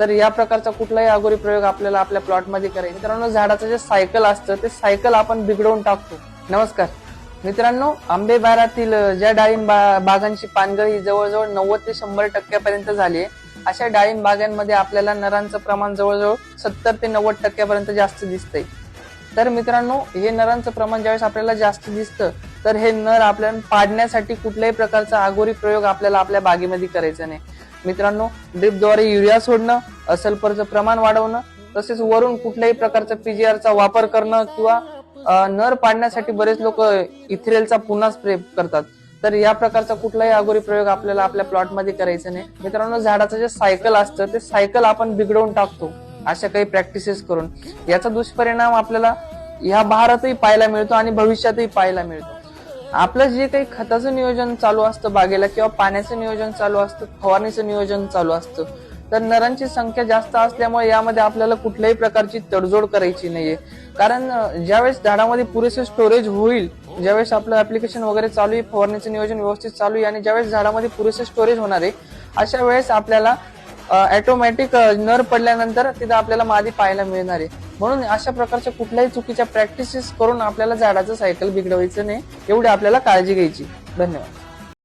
तर या प्रकारचा कुठलाही अगोरी प्रयोग आपल्याला आपल्या प्लॉटमध्ये करायचा. मित्रांनो झाडाचं जे सायकल असतं ते सायकल आपण बिघडवून टाकतो. नमस्कार. मित्रांनो आंबे बारातील ज्या डाळिंब बागांची पानगळी जवळजवळ नव्वद ते शंभर टक्क्यापर्यंत झाली आहे अशा डाळिंब बागांमध्ये आपल्याला नरांचं प्रमाण जवळजवळ सत्तर ते नव्वद टक्क्यापर्यंत जास्त दिसतंय. तर मित्रांनो हे नरांचं प्रमाण ज्यावेळेस आपल्याला जास्त दिसतं तर हे नर आपल्याला पाडण्यासाठी कुठल्याही प्रकारचा आगोरी प्रयोग आपल्याला आपल्या बागेमध्ये करायचा नाही. मित्रांनो ड्रिपद्वारे युरिया सोडणं असल्फरचं प्रमाण वाढवणं तसेच वरून कुठल्याही प्रकारचा पीजीआरचा वापर करणं किंवा नर पाडण्यासाठी बरेच लोक इथरेलचा पुन्हा स्प्रे करतात. तर या प्रकारचा कुठलाही अगोरी प्रयोग आपल्याला आपल्या प्लॉटमध्ये करायचा नाही. मित्रांनो झाडाचं जे सायकल असतं ते सायकल आपण बिघडवून टाकतो अशा काही प्रॅक्टिसेस करून. याचा दुष्परिणाम आपल्याला ह्या भारतही पाहायला मिळतो आणि भविष्यातही पाहायला मिळतो. आपलं जे काही खताचं नियोजन चालू असतं बागेला किंवा पाण्याचं नियोजन चालू असतं फवारणीचं नियोजन चालू असतं तर नरांची संख्या जास्त असल्यामुळे यामध्ये आपल्याला कुठल्याही प्रकारची तडजोड करायची नाहीये. कारण ज्यावेळेस झाडामध्ये पुरेसे स्टोरेज होईल ज्यावेळेस आपलं ऍप्लिकेशन वगैरे चालू आहे फवारणीचं नियोजन व्यवस्थित चालू आहे आणि ज्यावेळेस झाडामध्ये पुरेसे स्टोरेज होणार आहे अशा वेळेस आपल्याला ऑटोमॅटिक नर पडल्यानंतर तिथं आपल्याला मादी पाहायला मिळणार आहे. म्हणून अशा प्रकारच्या कुठल्याही चुकीच्या प्रॅक्टिसेस करून आपल्याला झाडाचं सायकल बिघडवायचं नाही. एवढी आपल्याला काळजी घ्यायची. धन्यवाद.